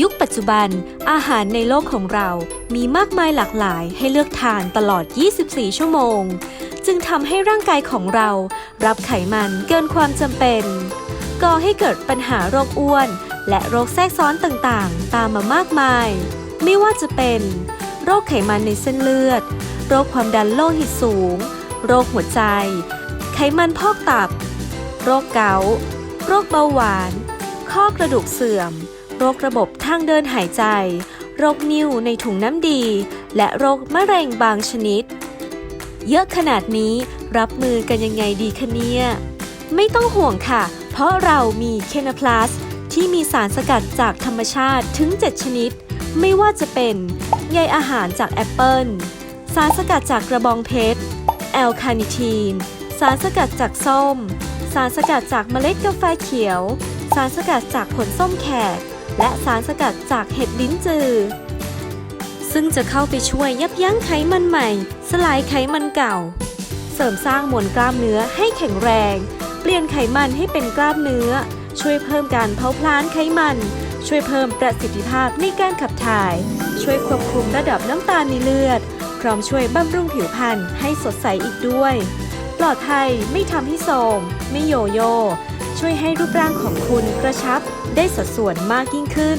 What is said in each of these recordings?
ยุคปัจจุบัน อาหารในโลกของเรามีมากมายหลากหลายให้เลือกทานตลอด 24 ชั่วโมง จึงทำให้ร่างกายของเรารับไขมันเกินความจำเป็น ก่อให้เกิดปัญหาโรคอ้วน และโรคแทรกซ้อนต่างๆ ตามมามากมาย ไม่ว่าจะเป็น โรคไขมันในเส้นเลือด โรคความดันโลหิตสูง โรคหัวใจ ไขมันพอกตับ โรคเกาต์โรคเบาหวาน ข้อกระดูกเสื่อม โรคระบบทางเดินหายใจ โรคนิ่วในถุงน้ำดี และโรคมะเร็งบางชนิด เยอะขนาดนี้รับมือกันยังไงดีคะเนี่ย ไม่ต้องห่วงค่ะ เพราะเรามีเคนาพลัสที่มีสารสกัดจากธรรมชาติถึง 7 ชนิด ไม่ว่าจะเป็นใยอาหารจากแอปเปิลสารสกัดจากกระบองเพชร แอลคาเนิทีน สารสกัดจากส้ม สารสกัดจากเมล็ดกาแฟเขียว สารสกัดจากผลส้มแขก และสารสกัดจากเห็ดลิ้นจือ ซึ่งจะเข้าไปช่วยยับยั้งไขมันใหม่ สลายไขมันเก่า เสริมสร้างมวลกล้ามเนื้อให้แข็งแรง เปลี่ยนไขมันให้เป็นกล้ามเนื้อ ช่วยเพิ่มการเผาผลาญไขมัน ช่วยเพิ่มประสิทธิภาพในการขับถ่าย ช่วยควบคุมระดับน้ำตาลในเลือด พร้อมช่วยบำรุงผิวพรรณให้สดใสอีกด้วย ปลอดภัยไม่ทำให้โทรมไม่โยโย่ ช่วยให้รูปร่างของคุณกระชับได้สัดส่วนมากยิ่งขึ้น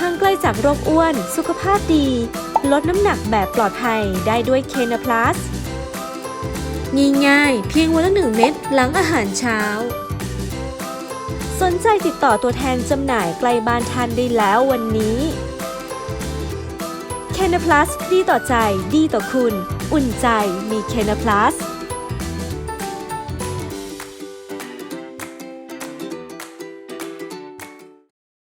ห่างไกลจากโรคอ้วน สุขภาพดี ลดน้ำหนักแบบปลอดภัยได้ด้วยเคนาพลัสง่ายๆเพียงวันละหนึ่งเม็ดหลังอาหารเช้า สนใจติดต่อตัวแทนจำหน่ายใกลบ้านทานได้แล้ววันนี้เคนาพลัสดีต่อใจดีต่อคุณ อุ่นใจมีเคนาพลัส